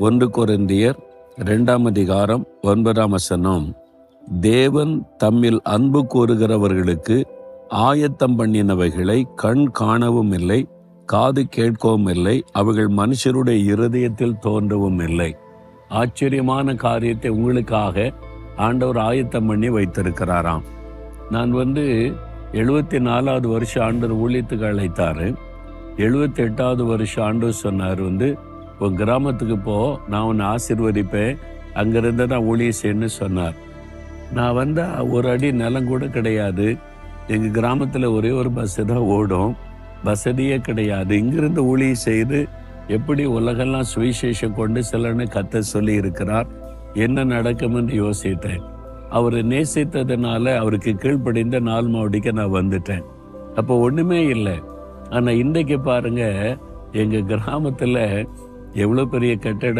ஒன்று குறைந்தியர் இரண்டாம் அதிகாரம் ஒன்பதாம் வசனம். தேவன் தம்மில் அன்பு கூறுகிறவர்களுக்கு ஆயத்தம் பண்ணினவைகளை கண் காணவும் இல்லை காது கேட்கவும் இல்லை அவர்கள் மனுஷருடைய இருதயத்தில் தோன்றவும் இல்லை. ஆச்சரியமான காரியத்தை உங்களுக்காக ஆண்டவர் ஆயத்தம் பண்ணி வைத்திருக்கிறாராம். நான் வந்து எழுபத்தி நாலாவது வருஷம் ஆண்டவர் ஊழியத்துக்கு அழைத்தார். எழுபத்தி எட்டாவது வருஷம் ஆண்டவர் சொன்னார் வந்து உன் கிராமத்துக்கு போ நான் உன்னை ஆசிர்வதிப்பேன். அங்கிருந்து தான் ஊழிய செய்யணும்னு சொன்னார். நான் வந்தால் ஒரு அடி நிலம் கூட கிடையாது. எங்கள் கிராமத்தில் ஒரே ஒரு பஸ் தான் ஓடும். வசதியே கிடையாது. இங்கிருந்து ஊழிய செய்து எப்படி உலகெல்லாம் சுவிசேஷம் கொண்டு செல்லன்னு கத்த சொல்லி இருக்கிறார் என்ன நடக்கும்னு யோசித்தேன். அவர் நேசித்ததுனால அவருக்கு கீழ்ப்படிந்த நாள் மாவடிக்கு நான் வந்துட்டேன். அப்போ ஒன்றுமே இல்லை. ஆனால் இன்றைக்கு பாருங்க எங்கள் கிராமத்தில் எவ்வளவு பெரிய கட்டடம்